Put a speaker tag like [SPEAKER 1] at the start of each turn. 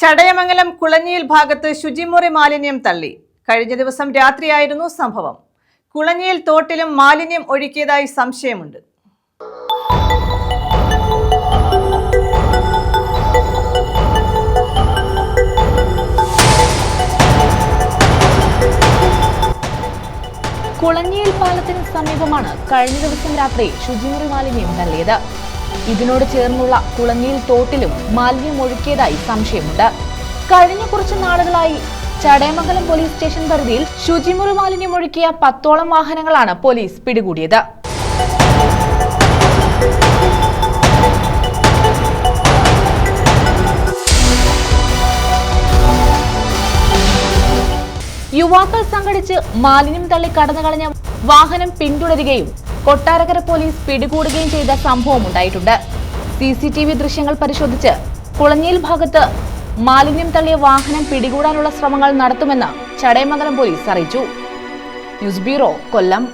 [SPEAKER 1] ചടയമംഗലം കുളഞ്ഞിയിൽ ഭാഗത്ത് ശുചിമുറി മാലിന്യം തള്ളി. കഴിഞ്ഞ ദിവസം രാത്രിയായിരുന്നു സംഭവം. കുളഞ്ഞിയിൽ തോട്ടിലും മാലിന്യം ഒഴുക്കിയതായി സംശയമുണ്ട്.
[SPEAKER 2] കുളഞ്ഞിയിൽ പാലത്തിന് സമീപമാണ് കഴിഞ്ഞ ദിവസം രാത്രി ശുചിമുറി മാലിന്യം തള്ളിയത്. ഇതിനോട് ചേർന്നുള്ള തുളങ്ങിയിൽ തോട്ടിലും മാലിന്യം ഒഴുക്കിയതായി സംശയമുണ്ട്. കഴിഞ്ഞ കുറച്ച് നാളുകളായി ചടയമംഗലം പോലീസ് സ്റ്റേഷൻ പരിധിയിൽ ശുചിമുറി മാലിന്യം ഒഴുക്കിയ പത്തോളം വാഹനങ്ങളാണ് പോലീസ് പിടികൂടിയത്. യുവാക്കൾ സംഘടിച്ച് മാലിന്യം തള്ളി കടന്നു കളഞ്ഞ വാഹനം പിന്തുടരുകയും കൊട്ടാരക്കര പോലീസ് പിടികൂടുകയും ചെയ്ത സംഭവം ഉണ്ടായിട്ടുണ്ട്. സി സി ടി വി ദൃശ്യങ്ങൾ പരിശോധിച്ച് കുളഞ്ഞിയിൽ ഭാഗത്ത് മാലിന്യം തള്ളിയ വാഹനം പിടികൂടാനുള്ള ശ്രമങ്ങൾ നടത്തുമെന്ന് ചടയമംഗലം പോലീസ് അറിയിച്ചു. News bureau Kollam.